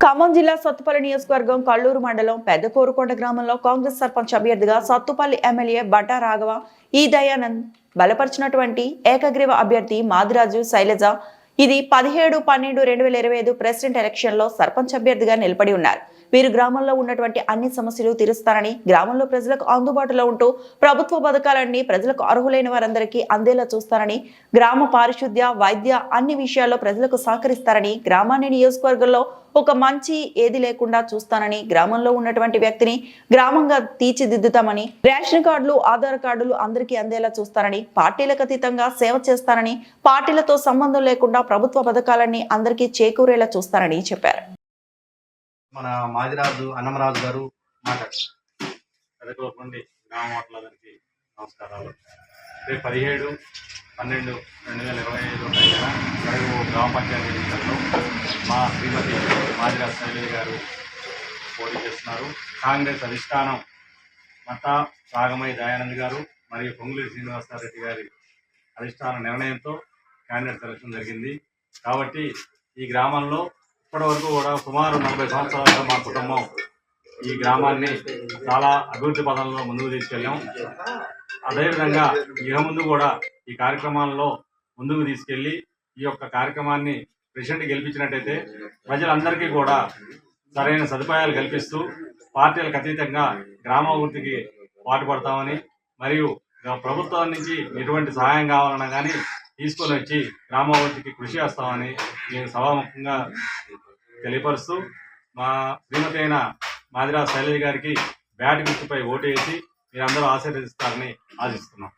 ఖమ్మం జిల్లా సత్తుపల్లి నియోజకవర్గం కల్లూరు మండలం పెద్ద కోరుకొండ గ్రామంలో కాంగ్రెస్ సర్పంచ్ అభ్యర్థిగా సత్తుపల్లి ఎమ్మెల్యే బట్టా రాఘవ ఈ దయానంద్ బలపరిచినటువంటి ఏకగ్రీవ అభ్యర్థి మాదిరాజు శైలజ. ఇది పదిహేడు పన్నెండు రెండు వేల ఇరవై ఐదు ప్రెసిడెంట్ ఎలక్షన్లో సర్పంచ్ అభ్యర్థిగా నిలబడి ఉన్నారు. వీరు గ్రామంలో ఉన్నటువంటి అన్ని సమస్యలు తీరుస్తారని గ్రామంలో ప్రజలకు అందుబాటులో ఉంటూ ప్రభుత్వ పథకాలన్నీ ప్రజలకు అర్హులైన వారందరికీ అందేలా చూస్తారని గ్రామ పారిశుద్ధ్య వైద్య అన్ని విషయాల్లో ప్రజలకు సహకరిస్తారని గ్రామాన్ని నియోజకవర్గంలో ఒక మంచి ఏది లేకుండా చూస్తానని గ్రామంలో ఉన్నటువంటి వ్యక్తిని గ్రామంగా తీర్చిదిద్దుతామని రేషన్ కార్డులు ఆధార్ కార్డులు అందరికీ అందేలా చూస్తానని పార్టీలకు అతీతంగా సేవ చేస్తానని పార్టీలతో సంబంధం లేకుండా ప్రభుత్వ పథకాలన్నీ అందరికీ చేకూరేలా చూస్తానని చెప్పారు. మన మాదిరాజు అన్నమరాజు గారు మాట్లాడారు పెదకూరు గ్రామ ఓట్లందరికీ నమస్కారాలు. రేపు పదిహేడు పన్నెండు రెండు వేల ఇరవై ఐదు తేదీన జరగబో గ్రామ పంచాయతీ ఎన్నికల్లో మా శ్రీమతి మాదిరాజు శైలి గారు పోటీ చేస్తున్నారు. కాంగ్రెస్ అధిష్టానం మత సాగమై దయానంద్ గారు మరియు పొంగులేటి శ్రీనివాసరెడ్డి గారి అధిష్టాన నిర్ణయంతో క్యాండిడేట్ సెలక్షన్ జరిగింది. కాబట్టి ఈ గ్రామంలో ఇప్పటి వరకు కూడా సుమారు నలభై సంవత్సరాలుగా మా కుటుంబం ఈ గ్రామాన్ని చాలా అభివృద్ధి పదంలో ముందుకు తీసుకెళ్ళాం. అదేవిధంగా ఇక ముందు కూడా ఈ కార్యక్రమాల్లో ముందుకు తీసుకెళ్ళి ఈ యొక్క కార్యక్రమాన్ని ప్రెసిడెంట్ గెలిపించినట్టయితే ప్రజలందరికీ కూడా సరైన సదుపాయాలు కల్పిస్తూ పార్టీలకు అతీతంగా గ్రామాభివృద్ధికి పాటుపడతామని మరియు ప్రభుత్వం నుంచి ఎటువంటి సహాయం కావాలన్నా కానీ తీసుకొని వచ్చి గ్రామాభివృద్ధికి కృషి చేస్తామని నేను సభాముఖంగా తెలియపరుస్తూ మా శ్రీమతి అయిన మాదిరా శైలజ గారికి బ్యాట్ గుర్తుపై ఓటు వేసి మీరందరూ ఆశీర్వదిస్తారని ఆశిస్తున్నాం.